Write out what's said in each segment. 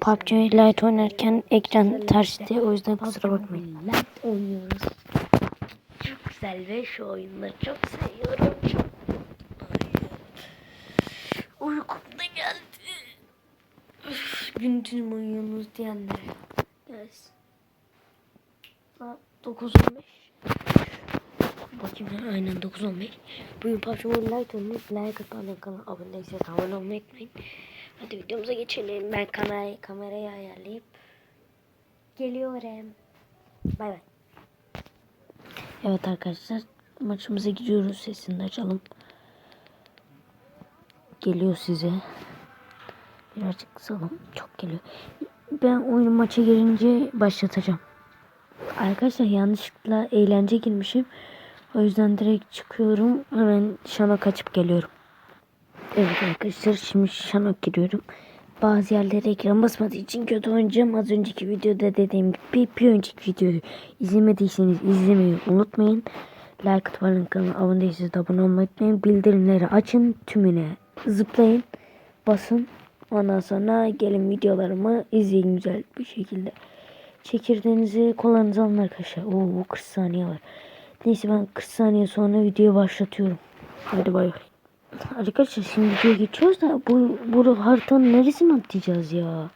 PUBG Lite oynarken ekran tersti o yüzden kusura bakmayın. Light oynuyoruz. Çok güzel ve şu oyunları çok seviyorum. Çok Uykum da geldi. Üf, Gündüz mü uyuyorsunuz diyenlere. Saat 9.15. Bakayım ya aynen 9.15. Bugün PUBG Mobile Lite oynuyoruz. Like atıp kanala abone değilseniz abone olmayı unutmayın. Hadi videomuza geçelim. Ben kamerayı, kamerayı ayarlayıp geliyorum. Bay bay. Evet arkadaşlar maçımıza gidiyoruz sesini açalım. Geliyor size. Birazcık kısalım. Çok geliyor. Ben oyun maça girince başlatacağım. Arkadaşlar yanlışlıkla eğlence girmişim. O yüzden direkt çıkıyorum. Hemen şana kaçıp geliyorum. Evet arkadaşlar şimdi şana giriyorum. Bazı yerlere ekran basmadığı için kötü oynayacağım. Az önceki videoda dediğim gibi bir önceki videoyu izlemediyseniz izlemeyi unutmayın. Like atıp kanala abone değilseniz de abone olmayı unutmayın. Bildirimleri açın. Tümüne zıplayın. Basın. Ondan sonra gelin videolarımı izleyin güzel bir şekilde. Çekirdeğinizi kolanızı alın arkadaşlar. Oo 40 saniye var. Neyse ben 40 saniye sonra videoyu başlatıyorum. Hadi bay bay. Arkadaşlar şimdi videoya geçiyoruz da bu, bu haritanın neresini atlayacağız ya?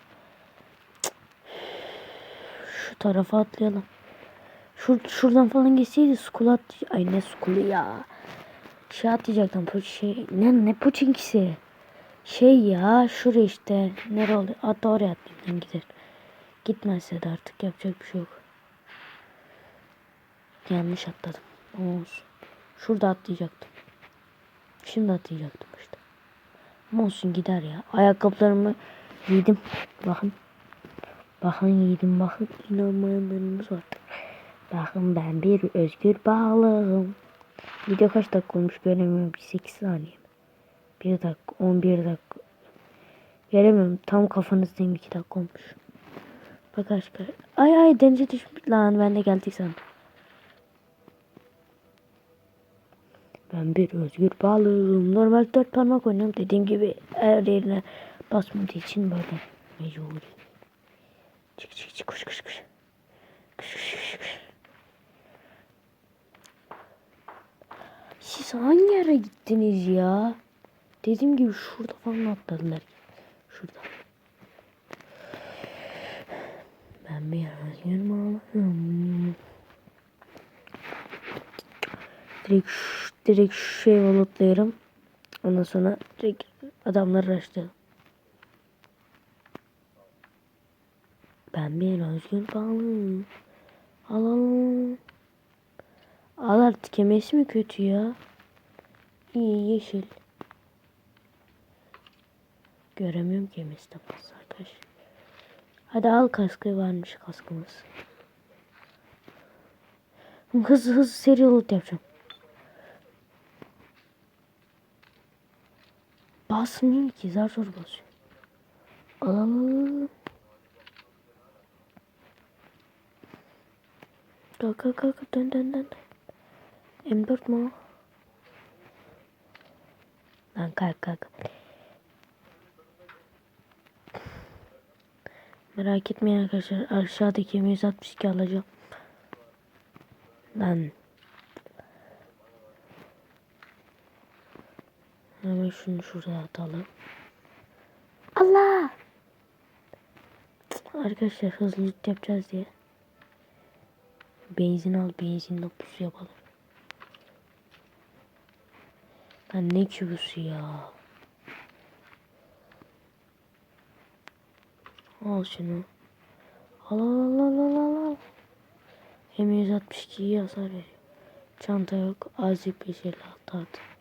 Şu tarafa atlayalım. Şur, şuradan falan geçseydi skula at... Ay ne skulu ya. Şey atlayacaktım. Po şey, ne, ne poçinkisi? Şey ya şuraya işte. Nere oluyor? Hatta oraya atlayayım gider. Gitmezse de artık yapacak bir şey yok. Yanlış atladım. Olsun. Şurada atlayacaktım. Şimdi atlayacaktım işte. Ama olsun gider ya. Ayakkabılarımı giydim. Bakın. Bakın giydim bakın. İnanmayanlarımız vardır. Bakın ben bir özgür bağlığım. Video kaç dakika olmuş göremiyorum. Bir 8 saniye mi? 1 dakika 11 dakika. Göremiyorum. Tam kafanızdayım 2 dakika olmuş. Bak aşkım. Ay ay denize düşmüş lan. Ben de geldik sandım. Ben bir özgür balığım. Normal dört parmak oynuyorum. Dediğim gibi her yerine basmadığı için böyle mecburi. Çık çık çık koş koş koş. Koş koş koş koş. Siz hangi yere gittiniz ya? Dediğim gibi şurada falan atladılar. Şurada. Ben bir balığım. Direkt direkt şey valutlayarım. Ondan sonra direkt adamları araştıralım. Ben bir özgür balığım. Alalım. Al artık kemesi mi kötü ya? İyi yeşil. Göremiyorum kemesi de fazla arkadaş. Hadi al kaskı varmış kaskımız. Hızlı hızlı seri loot yapacağım. Basmıyor ki zar zor basıyor. Alalım. Kalk kalk kalk dön dön dön. M4 mu? Lan kalk kalk. Merak etmeyin arkadaşlar. Aşağıdaki 162 alacağım. Lan. Hemen şunu şuraya atalım. Allah! Arkadaşlar hızlı loot yapacağız diye. Benzin al benzinle pusu yapalım. Lan ne kübüsü ya. Al şunu. Al al al al al al. Hem 162 iyi hasar veriyor. Çanta yok. Azıcık 556 at.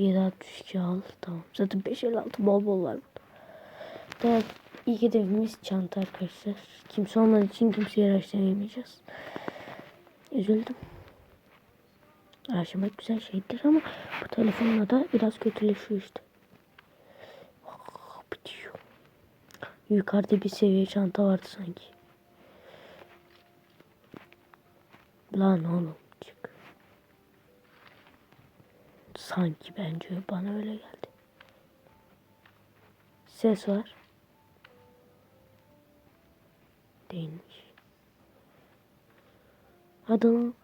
762 al. Tamam. Zaten 556 bol bol var burada. Da ilk hedefimiz çanta arkadaşlar. Kimse olmadığı için kimseye araştıramayacağız. Üzüldüm. Araştırmak güzel şeydir ama bu telefonla da biraz kötüleşiyor işte. Ah, bitiyor. Yukarıda bir seviye çanta vardı sanki. Lan oğlum Sanki bence bana öyle geldi. Ses var. Değilmiş. Lan.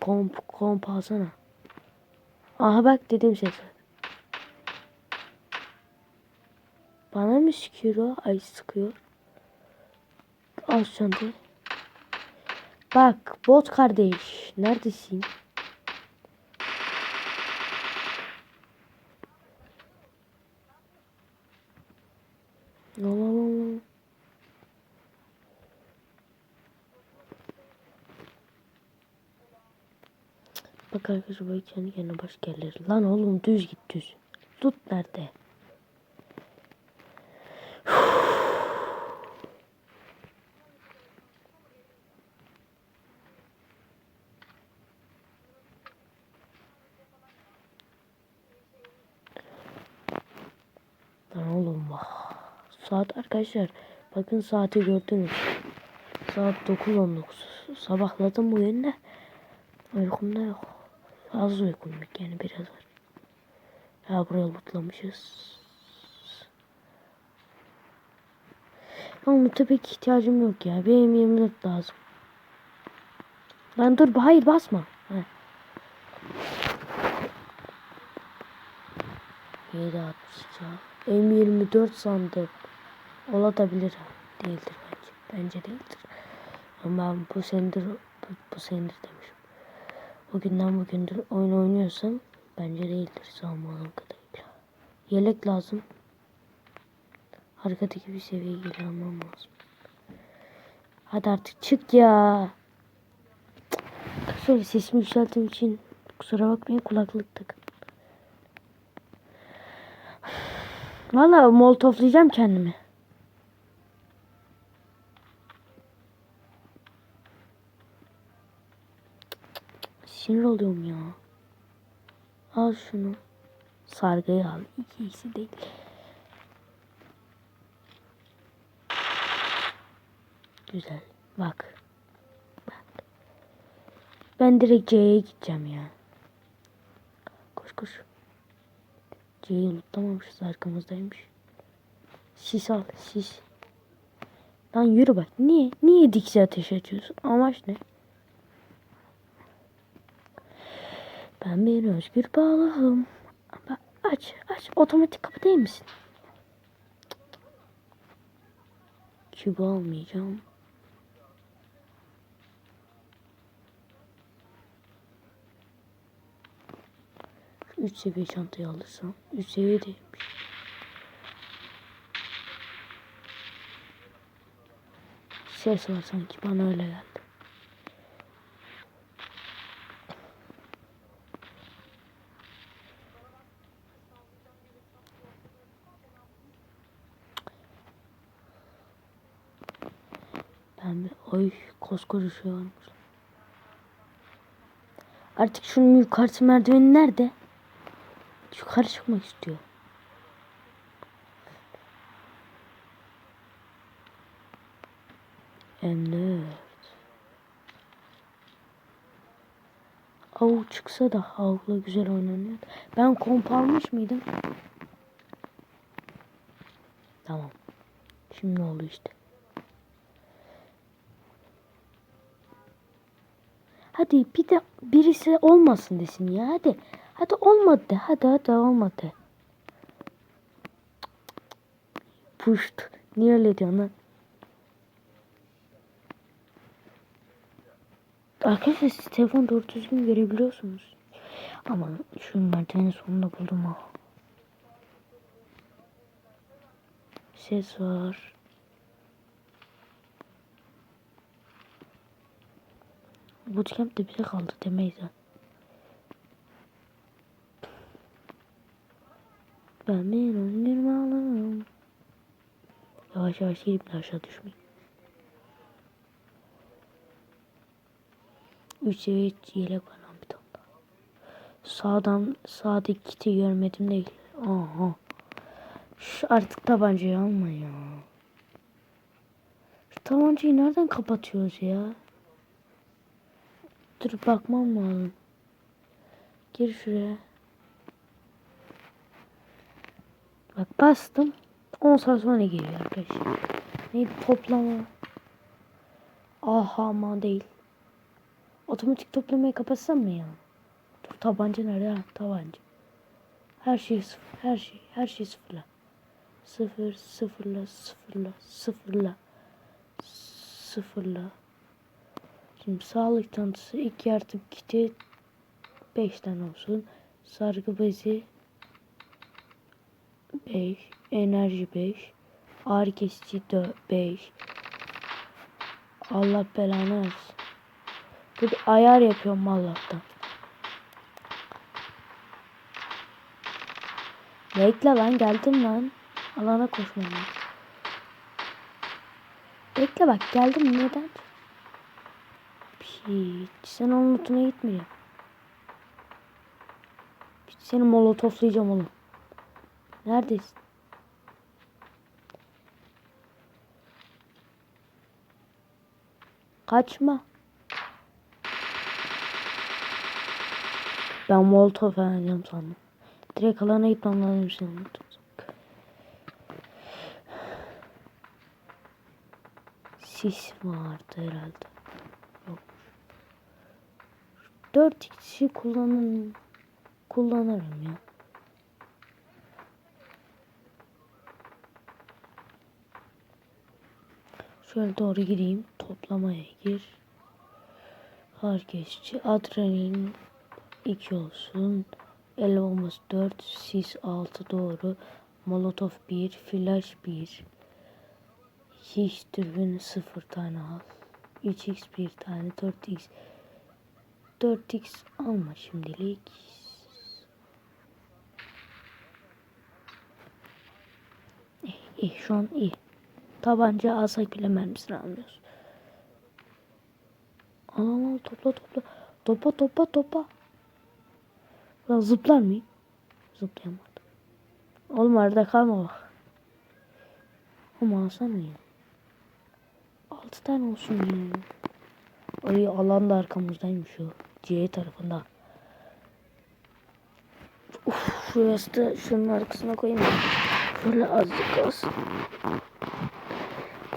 Komp, komp alsana. Aha bak dedim ses. Bana mı sıkıyor o? Ay sıkıyor. Çantayı. Bak bot kardeş. Neredesin? La la. Bak arkadaşlar kendi kendine baş gelir. Lan oğlum düz git düz. Tut nerede? Lan oğlum bak. Saat arkadaşlar. Bakın saati gördünüz. Saat 9.19. Sabahladım bu yönde. Uykumda yok. Az uykum yok yani biraz var. Ya buraya lootlamışız. Ama loot'a pek ihtiyacım yok ya. Benim 24 lazım. Lan dur hayır basma. Heh. 7 60 M24 sandık. Olabilir. Değildir bence. Bence değildir. Ama bu sendir bu, bu sendir demişim. O günden bugündür oyun oynuyorsam bence değildir sanmadığım kadarıyla. Yelek lazım. Arkadaki bir seviye geri almam lazım. Hadi artık çık ya. Şöyle sesimi yükselttiğim için kusura bakmayın kulaklık takın. Valla molotoflayacağım kendimi. Sinir oluyorum ya. Al şunu. Sargıyı al. İkisi değil. Güzel. Bak. Bak. Ben direkt C'ye gideceğim ya. Koş koş. C'yi unutamamışız arkamızdaymış. Sis al sis. Lan yürü bak. Niye? Niye dikse ateş açıyorsun? Amaç ne? Ben bir özgür. Ama aç aç. Otomatik kapı değil misin? Kübü almayacağım. Şu Üç seviye çantayı alırsam. Üç seviye değilmiş. Ses var sanki bana öyle geldi. Ben bir oy varmış. Artık şunun yukarısı merdiveni nerede? Yukarı çıkmak istiyor. M4. Av çıksa da avla güzel oynanıyor. Ben komp almış mıydım? Tamam. Şimdi oldu işte. Hadi bir de birisi olmasın desin ya hadi. Hadi olmadı. Hadi hadi olmadı. Puşt. Niye öyle diyorsun lan? Arkadaşlar siz telefon doğru düzgün görebiliyorsunuz. Ama şu merdivenin sonunda buldum ha. Ses var. Bootcamp de bize kaldı demeyiz ha. Ben bir özgür malım. Yavaş yavaş gelip de aşağı düşmeyin. Üç seviye yelek var lan bir tane daha. Sağdan sağdaki kiti görmedim değil. Aha. Şu artık tabancayı alma ya. Şu tabancayı nereden kapatıyoruz ya? Dur bakmam lazım. Gir şuraya. Bak bastım. 10 saat sonra geliyor arkadaşlar. Neydi toplama? Aha ama değil. Otomatik toplamayı kapatsam mı ya? Dur tabanca nerede? Tabanca. Her şey sıfır. Her şey. Her şey sıfırla. Sıfır, sıfırla, sıfırla, sıfırla. Sıfırla. Şimdi sağlık çantası 2 artı kiti 5 tane olsun. Sargı bezi 5. Enerji 5. Ağrı kesici 5. Allah belanı versin. Dur ayar yapıyorum Allah'tan. Bekle lan geldim lan. Alana koşmam lazım. Bekle bak geldim neden? Hiç sen onun lootuna gitmeyeceğim. Seni molotoflayacağım oğlum. Neredesin? Kaçma. Ben molotof vereceğim sandım. Direkt alana gitmem lazım senin. Sis vardı herhalde. Yok. 4 kişi kullanın kullanırım ya. Şöyle doğru gireyim. Toplamaya gir. Herkesçi. Adrenalin 2 olsun. El bombası 4. Sis 6 doğru. Molotov 1. Flash 1. Hiç dürbün 0 tane al. 3x 1 tane. 4x. 4x alma şimdilik. İyi, iyi şu an iyi. Tabanca alsak bile mermisini almıyoruz. Al al topla topla. Topa topa topa. Ulan zıplar mıyım? Zıplayamadım. Oğlum arada kalma bak. Ama alsana ya. Altı tane olsun ya. Ay alan da arkamızdaymış o. C tarafında. Uf şurası da şunun arkasına koyayım. Şöyle azıcık olsun.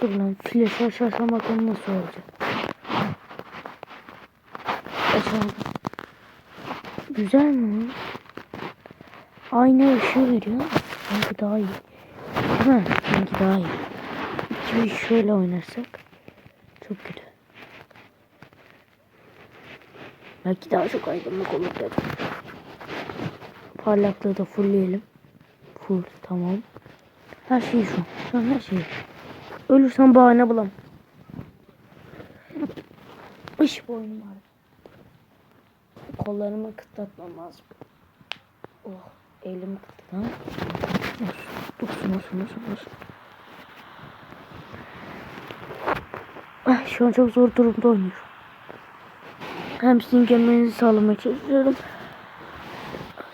Dur lan flash açarsam bakalım nasıl olacak. Açalım. Güzel mi? Aynı ışığı veriyor. Sanki daha iyi. Değil mi? Sanki daha iyi. İki şöyle oynarsak. Çok kötü. Belki daha çok aydınlık olur dedim. Parlaklığı da fullleyelim. Full tamam. Her şey şu. Şu an her şey. Ölürsem bahane bulam. Iş boynum var. Kollarımı kıtlatmam lazım. Oh elimi kıtlatam. Dursun dursun dursun dursun. Ah, şu an çok zor durumda oynuyorum. Hem sizin gelmenizi sağlamaya çalışıyorum.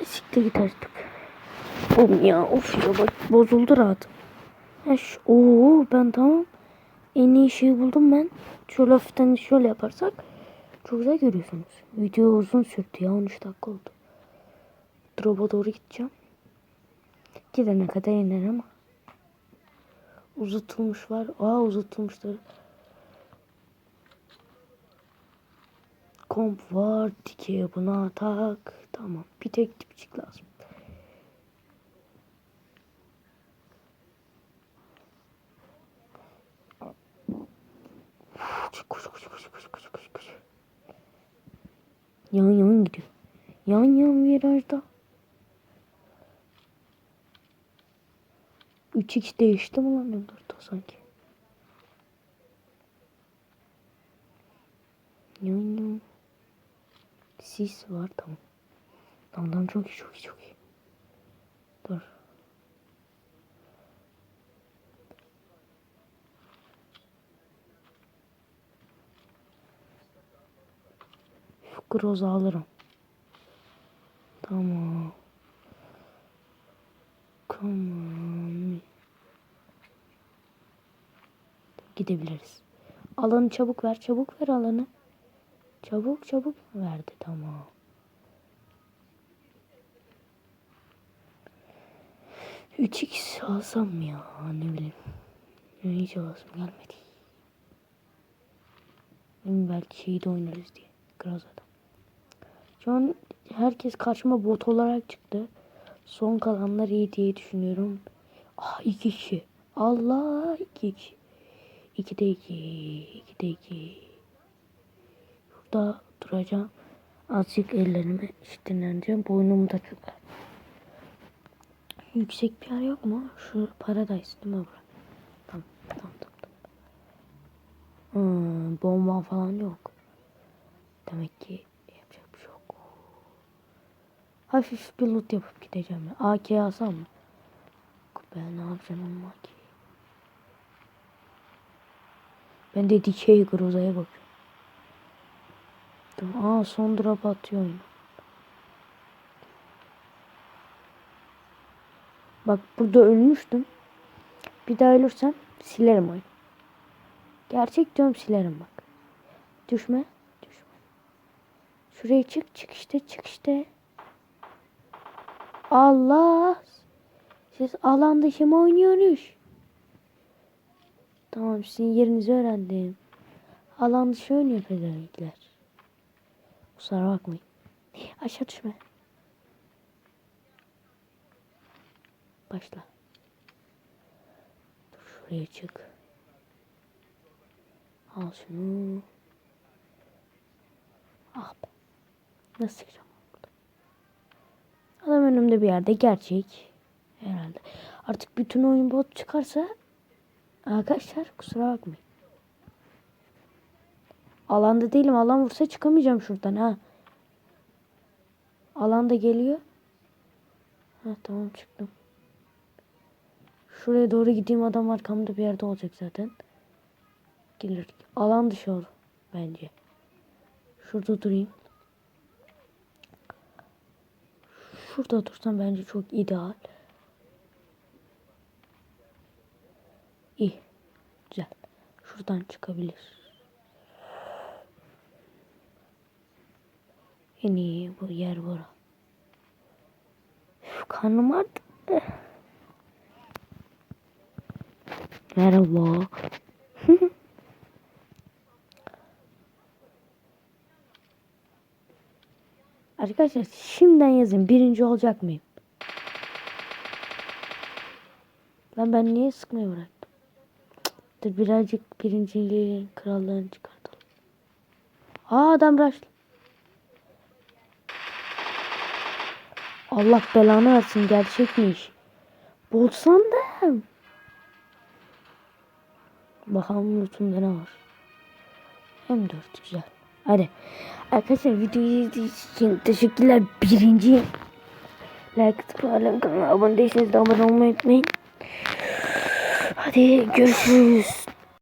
Siktir git artık. Oğlum ya of ya bak bozuldu rahatım. Ha, şu, oo ben tamam. En iyi şeyi buldum ben. Şöyle hafiften şöyle yaparsak çok güzel görüyorsunuz. Video uzun sürdü ya 13 dakika oldu. Drop'a doğru gideceğim. Gidene kadar iner ama. Uzatılmış var. Aa uzatılmışlar. Komp var. Dikey buna tak. Tamam. Bir tek tipçik lazım. Koş koş koş koş koş koş koş. Yan yan gidiyor. Yan yan virajda. 3x değişti mi lan M4'te sanki? Yan yan. Sis var tamam. Tamam çok iyi çok iyi çok iyi. Dur. Şu grozu alırım. Tamam. Tamam. Gidebiliriz. Alanı çabuk ver. Çabuk ver alanı. Çabuk çabuk verdi tamam. 3x alsam mı ya ne bileyim. Hiç alasım gelmedi. Benim belki şeyi de oynarız diye. Graza'da. Şu an herkes karşıma bot olarak çıktı. Son kalanlar iyi diye düşünüyorum. Ah iki kişi. Allah iki kişi. İki de iki. İki de iki. Burada duracağım. Azıcık ellerimi dinleneceğim. Boynumu da çok. Yüksek bir yer yok mu? Şu paradise değil mi bura? Tamam tamam tamam. Hmm, bomba falan yok. Demek ki yapacak bir şey yok. Hafif bir loot yapıp gideceğim. ya. AK alsam mı? Ben ne yapacağım ama AK. Ben de dikey grozaya bakıyorum. Dur, Aa son drop atıyor oyun. Bak burada ölmüştüm. Bir daha ölürsem silerim oyunu. Gerçek diyorum silerim bak. Düşme. Düşme. Şuraya çık. Çık işte. Çık işte. Allah. Siz alan dışı mı oynuyorsunuz? Tamam sizin yerinizi öğrendim. Alan dışı oynuyor pezevenkler. Kusura bakmayın. Aşağı düşme. Başla. Dur şuraya çık. Al şunu. Ah be. Nasıl çıkacağım burada? Adam önümde bir yerde. Gerçek. Herhalde. Artık bütün oyun bot çıkarsa arkadaşlar kusura bakmayın. Alanda değilim. Alan vursa çıkamayacağım şuradan ha. Alanda geliyor. Ha tamam çıktım. Şuraya doğru gideyim adam arkamda bir yerde olacak zaten. Gelir. Alan dışı ol bence. Şurada durayım. Şurada dursam bence çok ideal. İyi. Güzel. Şuradan çıkabilir. En iyi bu yer bura. Üf, Karnım ağrıdı. Merhaba. Arkadaşlar şimdiden yazın birinci olacak mıyım? Lan ben niye sıkmayı bıraktım? Dur birazcık birinciliğin krallığını çıkartalım. Aa adam rush. Allah belanı versin gerçekmiş. Bol sandım. Bakalım lootumda ne var. Hem dört güzel. Hadi. Arkadaşlar videoyu izlediğiniz için teşekkürler. Birinci like hala kanala abone değilseniz de abone olmayı unutmayın. Hadi görüşürüz.